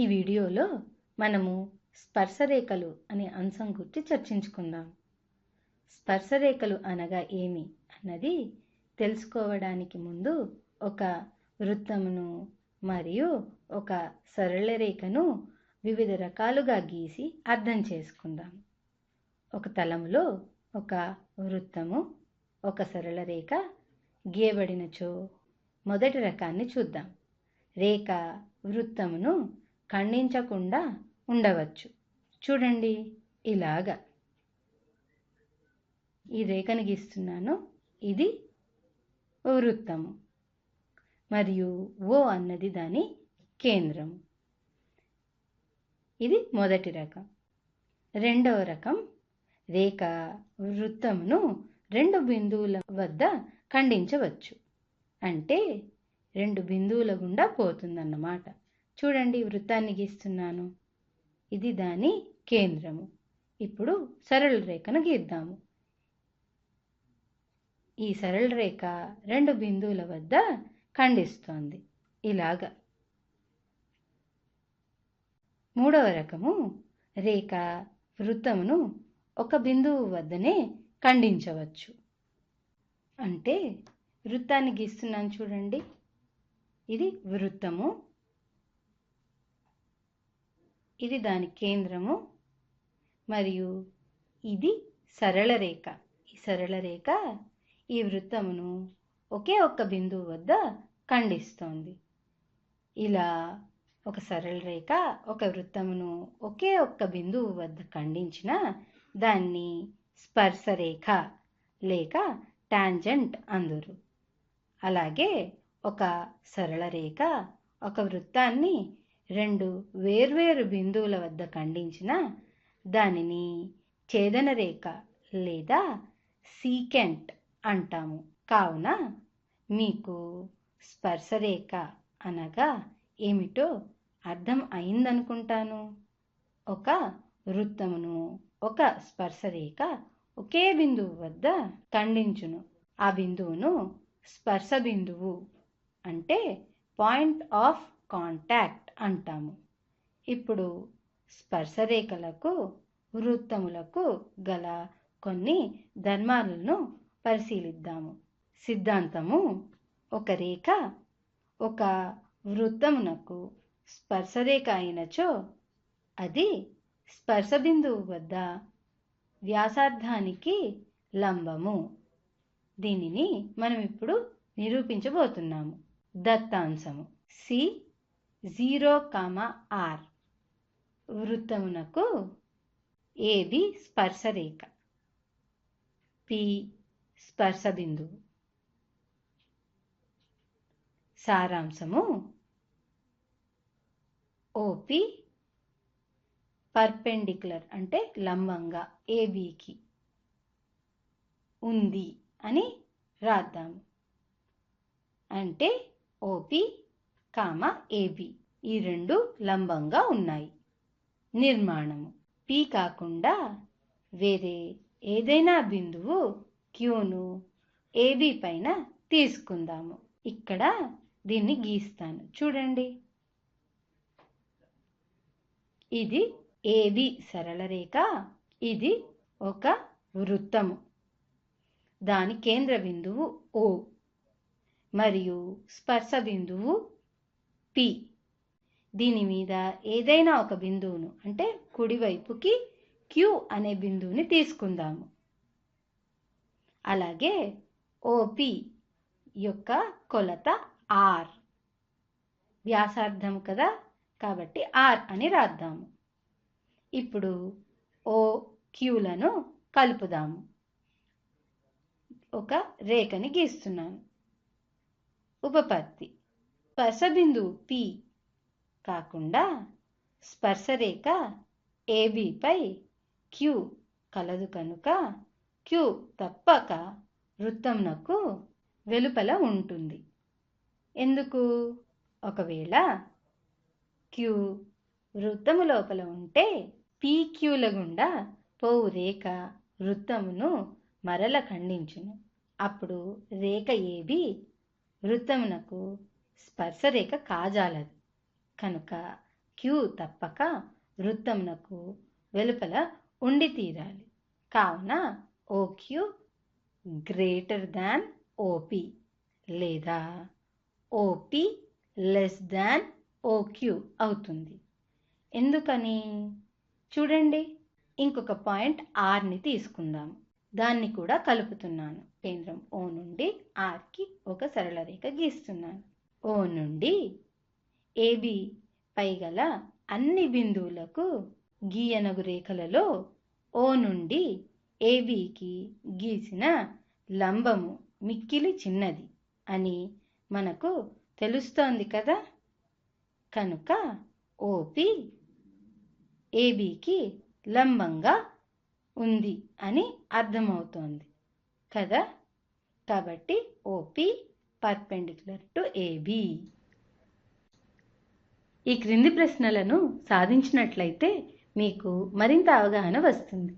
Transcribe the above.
ఈ వీడియోలో మనము స్పర్శరేఖలు అనే అంశం గురించి చర్చించుకుందాం. స్పర్శరేఖలు అనగా ఏమి అన్నది తెలుసుకోవడానికి ముందు ఒక వృత్తమును మరియు ఒక సరళ రేఖను వివిధ రకాలుగా గీసి అర్థం చేసుకుందాం. ఒక తలములో ఒక వృత్తము ఒక సరళ రేఖ గీయబడినచో మొదటి రకాన్ని చూద్దాం. రేఖ వృత్తమును ఖండించకుండా ఉండవచ్చు. చూడండి ఇలాగా. ఈ రేఖను గీస్తున్నాను. ఇది వృత్తము. మరియు ఓ అన్నది దాని కేంద్రం ఇది మొదటి రకం. రెండవ రకం రేఖ వృత్తమును రెండు బిందువుల వద్ద ఖండించవచ్చు. అంటే రెండు బిందువుల గుండా పోతుందన్నమాట. చూడండి వృత్తాన్ని గీస్తున్నాను. ఇది దాని కేంద్రము. ఇప్పుడు సరళ రేఖను గీద్దాము. ఈ సరళ రేఖ రెండు బిందువుల వద్ద ఖండిస్తోంది. ఇలాగా. మూడవ రకము రేఖ వృత్తమును ఒక బిందువు వద్దనే ఖండించవచ్చు. అంటే వృత్తాన్ని గీస్తున్నాను చూడండి. ఇది వృత్తము ఇది దాని కేంద్రము. మరియు ఇది సరళ రేఖ. ఈ సరళ రేఖ ఈ వృత్తమును ఒకే ఒక్క బిందువు వద్ద ఖండిస్తోంది. ఇలా ఒక సరళ రేఖ ఒక వృత్తమును ఒకే ఒక్క బిందువు వద్ద ఖండించిన దాన్ని స్పర్శరేఖ లేక టాంజెంట్ అందురు. అలాగే ఒక సరళ రేఖ ఒక వృత్తాన్ని రెండు వేర్వేరు బిందువుల వద్ద ఖండించిన దానిని ఛేదన రేఖ లేదా సీకెంట్ అంటాము. కావున మీకు స్పర్శరేఖ అనగా ఏమిటో అర్థం అయిందనుకుంటాను. ఒక వృత్తమును ఒక స్పర్శరేఖ ఒకే బిందువు వద్ద ఖండించును. ఆ బిందువును స్పర్శ బిందువు అంటే పాయింట్ ఆఫ్ కాంటాక్ట్. అంటాము. ఇప్పుడు స్పర్శరేఖలకు వృత్తములకు గల కొన్ని ధర్మాలను పరిశీలిద్దాము. సిద్ధాంతము ఒక రేఖ ఒక వృత్తమునకు స్పర్శరేఖ అయినచో అది స్పర్శ బిందువు వద్ద వ్యాసార్థానికి లంబము. దీనిని మనం ఇప్పుడు నిరూపించబోతున్నాము. దత్తాంశము. సి. Zero comma R. వృత్తమునకు ఏది స్పర్శరేఖ? పి. స్పర్శ బిందువు సారాంశము ఓపి పర్పెండిక్యులర్ అంటే లంబంగా ఏబీకి ఉంది అని రాద్దాము. అంటే ఓపి కామ ఏబి ఈ రెండు లంబంగా ఉన్నాయి. నిర్మాణము. పి కాకుండా వేరే ఏదైనా బిందువు క్యూను ఏబి పైన తీసుకుందాము. ఇక్కడ దీన్ని గీస్తాను. చూడండి. ఇది ఏబి సరళ రేఖ. ఇది ఒక వృత్తము. దాని కేంద్ర బిందువు ఓ. మరియు స్పర్శ బిందువు పి. దీని మీద ఏదైనా ఒక బిందువును అంటే కుడివైపుకి క్యూ అనే బిందువుని తీసుకుందాము. అలాగే ఓపి యొక్క కొలత ఆర్. వ్యాసార్థం కదా? కాబట్టి ఆర్ అని రాద్దాము. ఇప్పుడు ఓ క్యూలను కలుపుదాము. ఒక రేఖని గీస్తున్నాను. ఉపపత్తి. స్పర్శ బిందువు పి కాకుండా స్పర్శరేఖ ఏబిపై క్యూ కలదు కనుక క్యూ తప్పక వృత్తంనకు వెలుపల ఉంటుంది. ఎందుకు? ఒకవేళ క్యూ వృత్తము లోపల ఉంటే పీక్యూల గుండా పోవు రేఖ వృత్తమును మరల ఖండించును. అప్పుడు రేఖ ఏబి వృత్తమునకు స్పర్శరేఖ కాజాలదు. కనుక క్యూ తప్పక వృత్తమునకు వెలుపల ఉండి తీరాలి. కావున ఓక్యూ గ్రేటర్ దాన్ ఓపి లేదా ఓపి లెస్ దాన్ ఓక్యూ అవుతుంది. ఎందుకని? చూడండి. ఇంకొక పాయింట్ ఆర్ని తీసుకుందాం. దాన్ని కూడా కలుపుతున్నాను. కేంద్రం ఓ నుండి ఆర్కి ఒక సరళ రేఖ గీస్తున్నాను. ఓ నుండి ఏబి పై గల అన్ని బిందువులకు గీయనగు రేఖలలో ఓ నుండి ఏబికి గీసిన లంబము మిక్కిలి చిన్నది అని మనకు తెలుస్తోంది కదా? కనుక ఓపి ఏబికి లంబంగా ఉంది అని అర్థమవుతోంది కదా? కాబట్టి ఓపి పర్పెండిక్యులర్ టు ఏబి ఈ క్రింది ప్రశ్నలను సాధించినట్లయితే మీకు మరింత అవగాహన వస్తుంది.